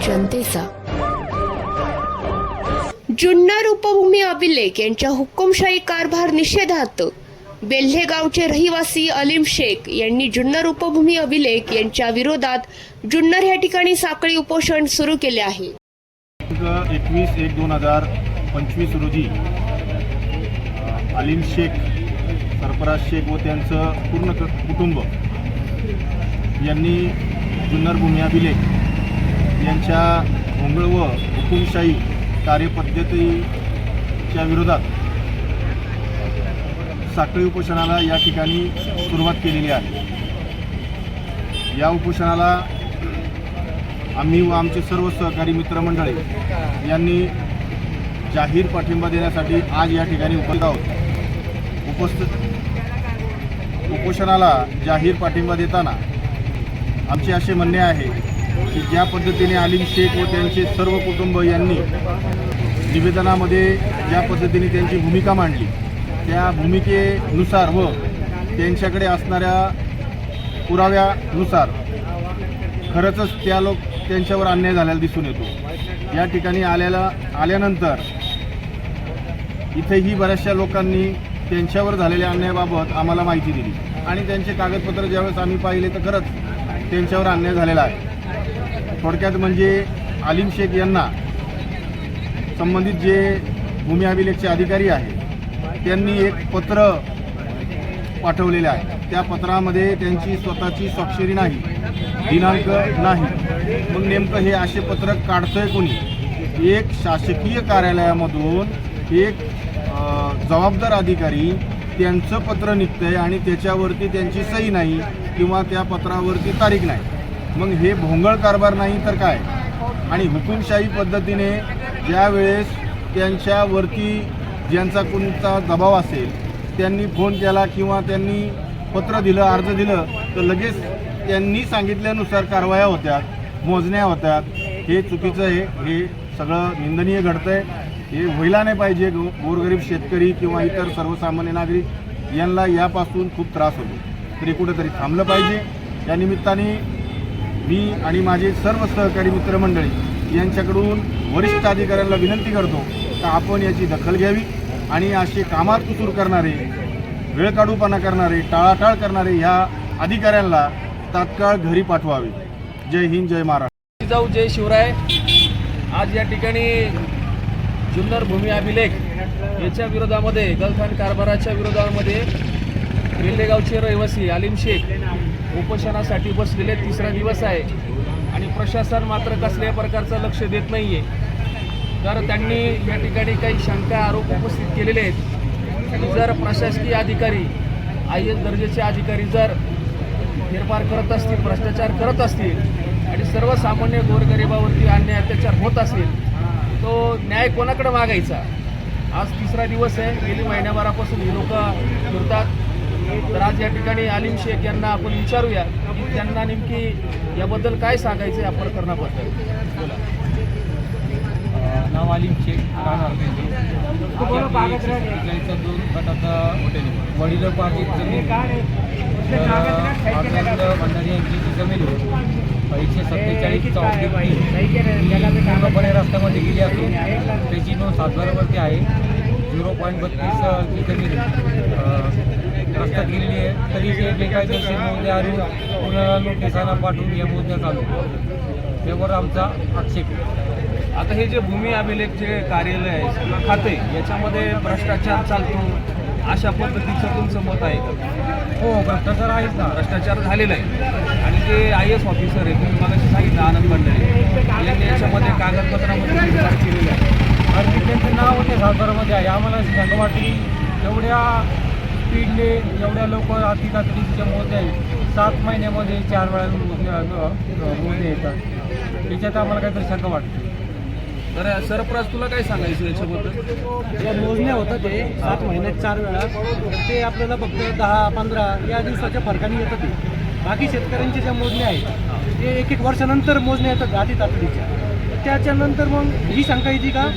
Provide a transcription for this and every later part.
जनतेचा. जुन्नर उपभूमी अभिलेख यांच्या हुकुमशाही कारभार निषेधार्थ बेल्हे गावचे रहिवासी अलीम शेख यांनी जुन्नर उपभूमी अभिलेख यांच्या विरोधात जुन्नर या ठिकाणी साखळी उपोषण सुरू केले आहे. एकवीस एक दोन हजार पंचवीस रोजी अलिम अलीम शेख सरफराज शेख व त्यांचं पूर्ण कुटुंब यांनी जुन्नर भूमी अभिलेख यांच्या भोंगळ व हुकुमशाही कार्यपद्धतीच्या विरोधात साखळी उपोषणाला या ठिकाणी सुरुवात केलेली आहे. या उपोषणाला आम्ही व आमचे सर्व सहकारी मित्रमंडळी यांनी जाहीर पाठिंबा देण्यासाठी आज या ठिकाणी उपस्थित आहोत. उपस्थित उपोषणाला जाहीर पाठिंबा देताना आमचे असे म्हणणे आहे की ज्या पद्धतीने अलीम शेख व त्यांचे सर्व कुटुंब यांनी निवेदनामध्ये ज्या पद्धतीने त्यांची भूमिका मांडली त्या भूमिकेनुसार व त्यांच्याकडे असणाऱ्या पुराव्यानुसार खरंचच त्या लोक त्यांच्यावर अन्याय झालेला दिसून येतो. या ठिकाणी आल्याला आल्यानंतर इथेही बऱ्याचशा लोकांनी त्यांच्यावर झालेल्या अन्यायाबाबत आम्हाला माहिती दिली. आणि त्यांचे कागदपत्र ज्यावेळेस आम्ही पाहिले तर खरंच त्यांच्यावर अन्याय झालेला आहे. थोडक्यात म्हणजे आलिम शेख यांना संबंधित जे भूमी अभिलेखचे अधिकारी आहे त्यांनी एक पत्र पाठवलेले आहे. त्या पत्रामध्ये त्यांची स्वतःची स्वाक्षरी नाही दिनांक नाही. मग नेमकं हे असे पत्र काढतंय कोणी? एक शासकीय कार्यालयामधून एक जबाबदार अधिकारी त्यांचं पत्र निघतंय आणि त्याच्यावरती त्यांची सही नाही किंवा त्या पत्रावरती तारीख नाही. मग हे भोंगळ कारभार नाही तर काय? आणि हुकुमशाही पद्धतीने ज्या वेळेस त्यांच्यावरती ज्यांचा कोणता दबाव असेल त्यांनी फोन केला किंवा त्यांनी पत्र दिलं अर्ज दिलं तर लगेच त्यांनी सांगितल्यानुसार कारवाया होत्यात मोजण्या होत्यात. हे चुकीचं आहे. हे सगळं निंदनीय घडतं आहे हे व्हायला नाही पाहिजे. गो- गोरगरीब शेतकरी किंवा इतर सर्वसामान्य नागरिक यांना यापासून खूप त्रास होतो. तरी कुठेतरी थांबलं पाहिजे. या निमित्ताने मी आणि माझे सर्व सहकारी मित्रमंडळी यांच्याकडून वरिष्ठ अधिकाऱ्यांना विनंती करतो का आपण याची दखल घ्यावी आणि असे कामात कुसूर करणारे वेळ काढूपणा करणारे टाळाटाळ करणारे ह्या अधिकाऱ्यांना तात्काळ घरी पाठवावे. जय हिंद जय महाराष्ट्र. जाऊ जय शिवराय. आज या ठिकाणी जुन्नर भूमी अभिलेख याच्या विरोधामध्ये गलखान कारभाराच्या विरोधामध्ये वेल्लेगावचे रहिवासी आलिम शेख उपोषणासाठी बसलेले तिसरा दिवस आहे. आणि प्रशासन मात्र कसल्याही प्रकारचं लक्ष देत नाही आहे तर त्यांनी या ठिकाणी काही शंका आरोप उपस्थित केलेले आहेत. आणि जर प्रशासकीय अधिकारी आय एस दर्जाचे अधिकारी जर फेरफार करत असतील भ्रष्टाचार करत असतील आणि सर्वसामान्य गोरगरिबावरती अन्याय अत्याचार होत असेल तो न्याय कोणाकडे मागायचा? आज तिसरा दिवस आहे. गेली महिन्याभरापासून ही लोक फिरतात. तर आज या ठिकाणी आलिम शेख यांना आपण विचारूया की त्यांना नेमकी याबद्दल काय सांगायचं आहे या प्रकरणाबद्दल बोला नाव आलिम शेख दोन गटाचा वडिलोपार्जित जमीन. तर आनंद भंडारी यांची जी जमीन आहे एकशे सत्तेचाळीस पूर्णपणे रस्त्यामध्ये गेली असून त्याची नोंद सातबारावरती आहे. झिरो पॉईंट बत्तीस जमीन अं, रस्त्यात गेलेली आहे. तरी जे बेकायदेशीर मोजण्या आणून पुन्हा नोटिसांना पाठवून या मोजण्या चालू त्यावर आमचा आक्षेप आता हे जे भूमी अभिलेख जे कार्यालय आहे खाते याच्यामध्ये भ्रष्टाचार चालतो अशा पद्धतीचं तुमचं मत आहे का? हो भ्रष्टाचार आहेच ना. भ्रष्टाचार झालेला आहे. आणि जे आय एस ऑफिसर आहे तुम्ही मला सांगितलं आनंद भंडारे यांनी याच्यामध्ये कागदपत्रामध्ये फेरफार केलेला आहे. आणि त्यांचं नाव होते सातबारामध्ये आहे. आम्हाला वाटली एवढ्या स्पीडने एवढ्या लोक अति तातडीच्या मोजण्या आहेत सात महिन्यामध्ये चार वेळा मोजण्या मोजण्या येतात. त्याच्यात आम्हाला काहीतरी शंका वाटते. तर सरप्राज तुला काय सांगायचं याच्याबद्दल? ज्या मोजण्या होतात ते सात महिन्यात चार वेळा ते आपल्याला फक्त दहा पंधरा या दिवसाच्या फरकाने येतं ते. बाकी शेतकऱ्यांच्या ज्या मोजण्या आहेत ते एक एक वर्षानंतर मोजण्या येतात आधी तातडीच्या तर त्याच्यानंतर मग ही शंका येते का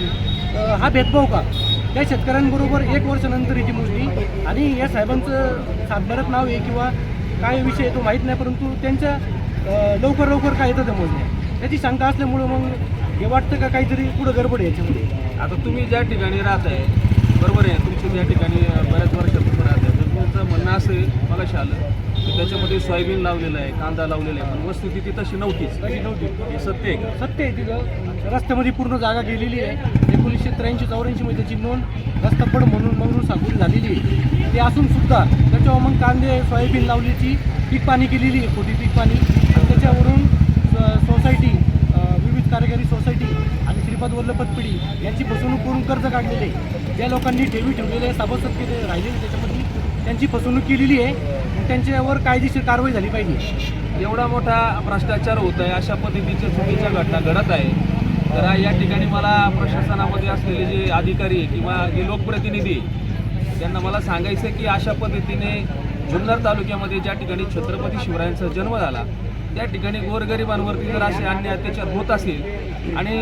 हा भेदभाव का? त्या शेतकऱ्यांबरोबर एक वर्षानंतर याची मोजणी. आणि या साहेबांचं सातबारात नाव आहे किंवा काय विषय आहे तो माहीत नाही परंतु त्यांच्या लवकर लवकर काय येतं त्या मोजण्या त्याची शंका असल्यामुळं मग हे वाटतं का काहीतरी पुढं गडबड याच्यामध्ये? आता तुम्ही ज्या ठिकाणी राहत आहे बरोबर आहे तुमच्या त्या ठिकाणी बऱ्याच वर्षापासून राहत आहे तर तुमचं म्हणणं असं मला शालं त्याच्यामध्ये सोयाबीन लावलेलं आहे कांदा लावलेला आहे पण वस्तुस्थिती तशी नव्हतीच. तशी नव्हती. हे सत्य आहे का? सत्य आहे तिथं. रस्त्यामध्ये पूर्ण जागा गेलेली आहे. एकोणीसशे त्र्याऐंशी चौऱ्याऐंशीमध्ये त्याची नोंद रस्तापड म्हणून मंगळूर सागून झालेली आहे. ते असून सुद्धा त्याच्यावर मग कांदे सोयाबीन लावल्याची पीक पाणी केलेली आहे खोटी पीक पाणी आणि त्याच्यावरून सोसायटी विविध कार्यकारी सोसायटी आणि श्रीपाद वल्लभ पतपिढी यांची फसवणूक करून कर्ज काढलेले आहे. ज्या लोकांनी ठेवी ठेवलेले सभासद केले राहिलेले त्याच्यामध्ये त्यांची फसवणूक केलेली आहे. त्यांच्यावर कायदेशीर कारवाई झाली पाहिजे. एवढा मोठा भ्रष्टाचार होत आहे अशा पद्धतीच्या चुकीच्या घटना घडत आहे. तर या ठिकाणी मला प्रशासनामध्ये असलेले जे अधिकारी किंवा जे लोकप्रतिनिधी त्यांना मला सांगायचं आहे की अशा पद्धतीने जुन्नर तालुक्यामध्ये ज्या ठिकाणी छत्रपती शिवरायांचा जन्म झाला त्या ठिकाणी गोरगरिबांवरती जर असे अन्य अत्याचार होत असेल आणि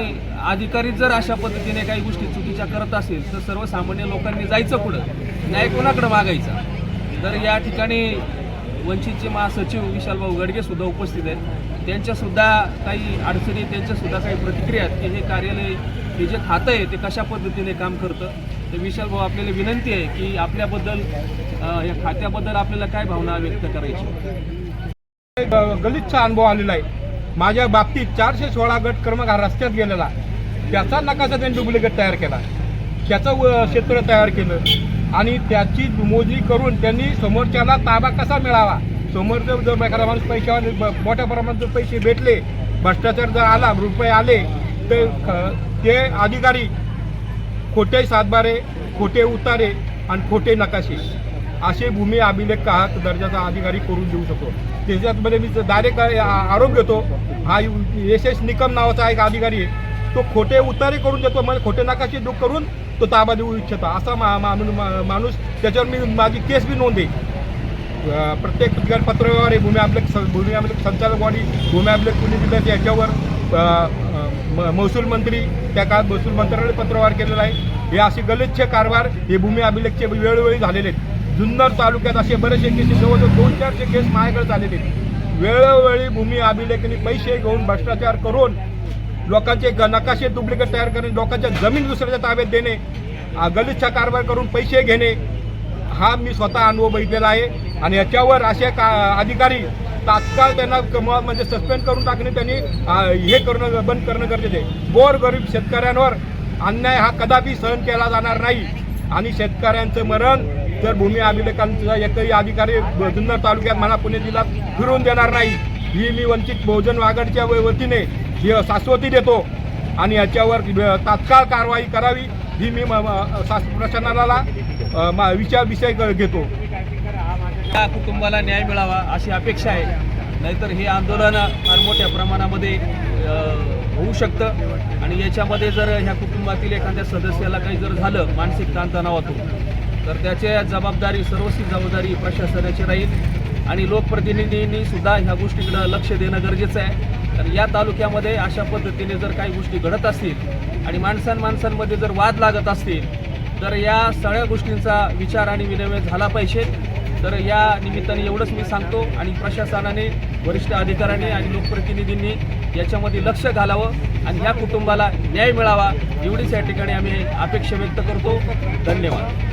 अधिकारी जर अशा पद्धतीने काही गोष्टी चुकीच्या करत असेल तर सर्वसामान्य लोकांनी जायचं पुढं. न्याय कोणाकडे मागायचा? तर या ठिकाणी वंचितचे महासचिव विशालभाऊ गडगे सुद्धा उपस्थित आहेत त्यांच्यासुद्धा काही अडचणी त्यांच्यासुद्धा काही प्रतिक्रिया आहेत की हे कार्यालय हे जे खातं आहे ते कशा पद्धतीने काम करतं? तर विशालभाऊ आपल्याला विनंती आहे की आपल्याबद्दल या खात्याबद्दल आपल्याला काय भावना व्यक्त करायची? गलितचा अनुभव आलेला आहे. माझ्या बाबतीत चारशे सोळा गट क्रमांक हा रस्त्यात गेलेला त्याचा नकाशा त्यांनी डुप्लिकेट तयार केला. त्याचं व- क्षेत्र तयार केलं. आणि त्याची मोजणी करून त्यांनी समोरच्याला ताबा कसा मिळावा? समोरचं जर एखादा माणूस पैशावर मोठ्या प्रमाणात जर पैसे भेटले भ्रष्टाचार जर आला रुपये आले तर ते अधिकारी खोटे सातबारे खोटे उतारे आणि खोटे नकाशे असे भूमी अभिलेख का दर्जाचा अधिकारी करून देऊ शकतो. त्याच्यामध्ये मी डायरेक्ट आरोप घेतो हा एस एस निकम नावाचा एक अधिकारी आहे. तो खोटे उतारे करून देतो म्हणजे खोटे नाकाशी दुःख करून तो ताबा देऊ इच्छितो. असा मा- मा- मा- माणूस त्याच्यावर मी माझी केस बी नोंदे प्रत्येक पत्रव्यवहार भूमी अभिलेख स- भूमी अभिलेख संचालक वाडी भूमी अभिलेख पुणे जिल्ह्याचे याच्यावर म- महसूल मंत्री त्या काळात महसूल मंत्र्याने पत्रव्यवहार केलेला आहे. हे असे गलिच्छ कारभार हे भूमी अभिलेखचे वेळोवेळी झालेले आहेत. जुन्नर तालुक्यात असे बरेचसे केसेस जवळजवळ दोन चारशे केस माझ्याकडे झालेले आहेत. वेळोवेळी भूमी अभिलेखनी पैसे घेऊन भ्रष्टाचार करून लोकांचे नकाशे डुप्लिकेट तयार करणे लोकांच्या जमीन दुसऱ्याच्या ताब्यात देणे गलिच्छा गलिच्छ कारभार करून पैसे घेणे हा मी स्वतः अनुभव बघितलेला आहे. आणि याच्यावर असे का अधिकारी तात्काळ त्यांना म्हणजे सस्पेंड करून टाकणे त्यांनी हे करणं बंद करणं गरजेचं आहे. गोर गरीब शेतकऱ्यांवर अन्याय हा कदापि सहन केला जाणार नाही. आणि शेतकऱ्यांचं मरण जर भूमी अभिलेखांचा एकही अधिकारी जुन्नर तालुक्यात म्हणा पुणे जिल्ह्यात फिरवून देणार नाही. ही मी वंचित बहुजन वागडच्या वतीने शाश्वती देतो. आणि याच्यावर तात्काळ कारवाई करावी ही मी म- प्रशासनाला मा- विचार विषय घेतो. या कुटुंबाला न्याय मिळावा अशी अपेक्षा आहे. नाहीतर हे आंदोलन फार मोठ्या प्रमाणामध्ये होऊ शकतं. आणि याच्यामध्ये जर ह्या कुटुंबातील एखाद्या सदस्याला काही जर झालं मानसिक ताणतणावातून तर त्याच्या जबाबदारी सर्वस्वी जबाबदारी प्रशासनाची राहील. आणि लोकप्रतिनिधींनी सुद्धा ह्या गोष्टीकडे लक्ष देणं गरजेचं आहे. तर या तालुक्यामध्ये अशा पद्धतीने जर काही गोष्टी घडत असतील आणि माणसां माणसांमध्ये जर वाद लागत असतील तर या सगळ्या गोष्टींचा विचार आणि विनिमय झाला पाहिजे. तर या निमित्ताने एवढंच मी सांगतो आणि प्रशासनाने वरिष्ठ अधिकाऱ्यांनी आणि लोकप्रतिनिधींनी याच्यामध्ये लक्ष घालावं आणि या कुटुंबाला न्याय मिळावा. एवढीच या ठिकाणी आम्ही अपेक्षा व्यक्त करतो. धन्यवाद.